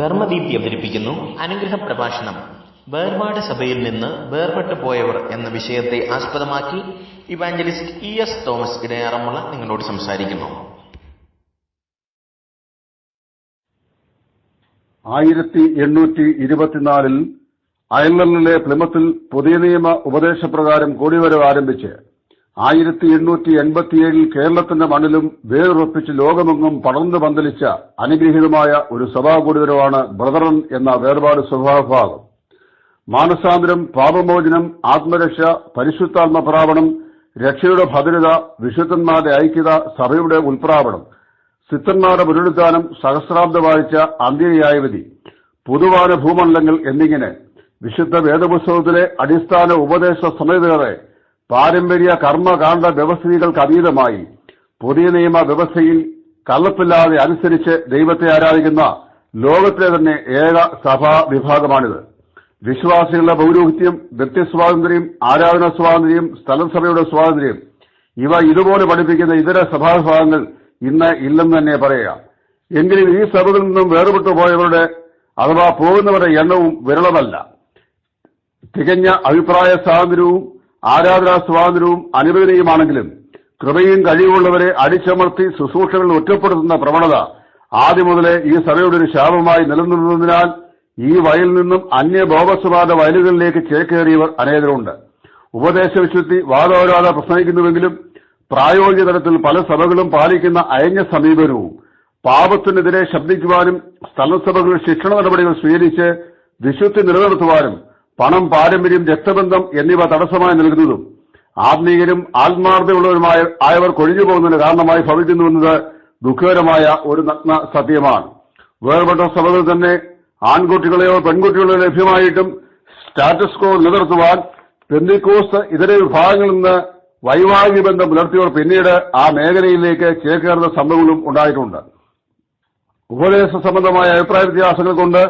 ധർമ്മദീപ്തി അവതരിപ്പിക്കുന്നു. അനുഗ്രഹ പ്രഭാഷണം വേർപാട് സഭയിൽ നിന്ന് വേർപെട്ടു പോയവർ എന്ന വിഷയത്തെ ആസ്പദമാക്കി evangelist E S Thomas Idayaranmula നിങ്ങളോട് സംസാരിക്കുന്നു. ആയിരത്തി എണ്ണൂറ്റി ഇരുപത്തിനാലിൽ അയർലൻഡിലെ പ്ലിമത്തിൽ പുതിയ നിയമ ഉപദേശപ്രകാരം കൂടിവരവ് ആരംഭിച്ച് ആയിരത്തി എണ്ണൂറ്റി എൺപത്തിയേഴിൽ കേരളത്തിന്റെ മണ്ണിലും വേറുറപ്പിച്ച് ലോകമെങ്ങും പടർന്നു പന്തലിച്ച അനുഗ്രഹീതമായ ഒരു സഭാഗുരുതരമാണ് ബ്രദറൻ എന്ന വേർപാട് സ്വഭാവഭാഗം മാനസാന്തരം പാപമോചനം ആത്മരക്ഷ പരിശുദ്ധാത്മപ്രാവണം രക്ഷയുടെ ഭദ്രത വിശുദ്ധന്മാരുടെ ഐക്യത സഭയുടെ ഉൾപ്രാപണം സിദ്ധന്മാരുടെ പുനരുദ്ധാനം സഹസ്രാബ്ദ വായിച്ച അന്ത്യന്യായവിധി പൊതുവാന ഭൂമണ്ഡലങ്ങൾ എന്നിങ്ങനെ വിശുദ്ധ വേദപുസ്തകത്തിലെ അടിസ്ഥാന ഉപദേശ സമയതകളെ പാരമ്പര്യ കർമ്മകാന്ഡ വ്യവസ്ഥിതികൾക്ക് അതീതമായി പുതിയ നിയമ വ്യവസ്ഥയിൽ കള്ളപ്പില്ലാതെ അനുസരിച്ച് ദൈവത്തെ ആരാധിക്കുന്ന ലോകത്തിലെ തന്നെ ഏക സഭാ വിഭാഗമാണിത്. വിശ്വാസികളുടെ പൗരോഹിത്യം വ്യക്തിസ്വാതന്ത്ര്യം ആരാധനാ സ്വാതന്ത്ര്യം സ്ഥലസഭയുടെ സ്വാതന്ത്ര്യം ഇവ ഇതുപോലെ പഠിപ്പിക്കുന്ന ഇതര സഭാവിഭാഗങ്ങൾ ഇന്ന് ഇല്ലെന്ന് തന്നെ പറയാം എങ്കിലും ഈ സഭകളിൽ നിന്നും വേർപെട്ടു പോയവരുടെ അഥവാ പോകുന്നവരുടെ എണ്ണവും വിരളമല്ല. തികഞ്ഞ അഭിപ്രായ സ്വാതന്ത്ര്യവും ആരാധനാ സ്വാതന്ത്ര്യവും അനുവദനീയമാണെങ്കിലും കൃപയും കഴിവുള്ളവരെ അടിച്ചമർത്തി ശുശ്രൂഷകളിൽ ഒറ്റപ്പെടുത്തുന്ന പ്രവണത ആദ്യം മുതലേ ഈ സഭയുടെ ഒരു ശാപമായി നിലനിന്നതിനാൽ ഈ വയലിൽ നിന്നും അന്യ ബോഗസ്വാദ വയലുകളിലേക്ക് ചേക്കേറിയവർ അനേകരുണ്ട്. ഉപദേശവിശുദ്ധി വാദോരാധ പ്രസംഗിക്കുന്നുവെങ്കിലും പ്രായോഗിക തലത്തിൽ പല സഭകളും പാലിക്കുന്ന അയഞ്ഞ സമീപനവും പാപത്തിനെതിരെ ശബ്ദിക്കുവാനും സ്ഥലസഭകളിൽ ശിക്ഷണ നടപടികൾ സ്വീകരിച്ച് വിശുദ്ധി നിലനിർത്തുവാനും പണം പാരമ്പര്യം രക്തബന്ധം എന്നിവ തടസ്സമായി നൽകുന്നതും ആത്മീയരും ആത്മാർത്ഥതയുള്ളവരുമായ ആയവർ കൊഴിഞ്ഞു പോകുന്നതിന് കാരണമായി ഭവിക്കുന്നുവെന്നത് ദുഃഖകരമായ ഒരു നഗ്ന സത്യമാണ്. വേർപെട്ട സഭകൾ തന്നെ ആൺകുട്ടികളെയോ പെൺകുട്ടികളെയോ ലഭ്യമായിട്ടും സ്റ്റാറ്റസ് കോ നിലനിർത്തുവാൻ പെന്തിക്കോസ് ഇതര വിഭാഗങ്ങളിൽ നിന്ന് വൈവാഹിക ബന്ധം പുലർത്തിയവർ പിന്നീട് ആ മേഖലയിലേക്ക് ചേക്കേറുന്ന സംഭവങ്ങളും ഉണ്ടായിട്ടുണ്ട്. ഉപദേശ സംബന്ധമായ അഭിപ്രായ വ്യത്യാസങ്ങൾ കൊണ്ട്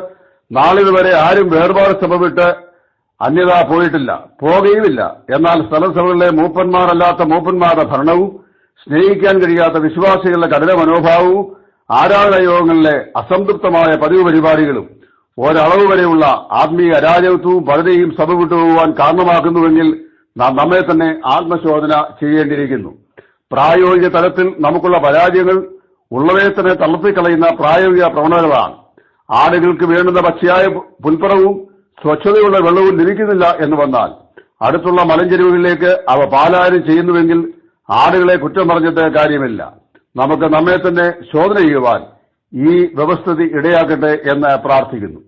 നാളിതുവരെ ആരും വേർപാട് സഭ വിട്ട് അന്യത പോയിട്ടില്ല. പോകുകയുമില്ല എന്നാൽ സ്ഥലസഭകളിലെ മൂപ്പന്മാരല്ലാത്ത മൂപ്പന്മാരുടെ ഭരണവും സ്നേഹിക്കാൻ കഴിയാത്ത വിശ്വാസികളുടെ കഠിന മനോഭാവവും ആരാധന യോഗങ്ങളിലെ അസംതൃപ്തമായ പതിവ് പരിപാടികളും ഒരളവ് വരെയുള്ള ആത്മീയ അരാജകത്വവും പലരെയും സഭ വിട്ടുപോകുവാൻ കാരണമാക്കുന്നുവെങ്കിൽ നാം നമ്മെ തന്നെ ആത്മശോധന ചെയ്യേണ്ടിയിരിക്കുന്നു. പ്രായോഗിക തലത്തിൽ നമുക്കുള്ള പരാജയങ്ങൾ ഉള്ളവയെ തന്നെ തളർത്തിക്കളയുന്ന പ്രായോഗിക പ്രവണതകളാണ്. ആടുകൾക്ക് വേണ്ടുന്ന പക്ഷിയായ പുൽപ്പറവും സ്വച്ഛതയുള്ള വെള്ളവും ലഭിക്കുന്നില്ല എന്ന് വന്നാൽ അടുത്തുള്ള മലഞ്ചെരുവുകളിലേക്ക് അവ പാലായനം ചെയ്യുന്നുവെങ്കിൽ ആടുകളെ കുറ്റം പറഞ്ഞിട്ട് കാര്യമില്ല. നമുക്ക് നമ്മെ തന്നെ ശോധന ചെയ്യുവാൻ ഈ വ്യവസ്ഥിതി ഇടയാക്കട്ടെ എന്ന് പ്രാർത്ഥിക്കുന്നു.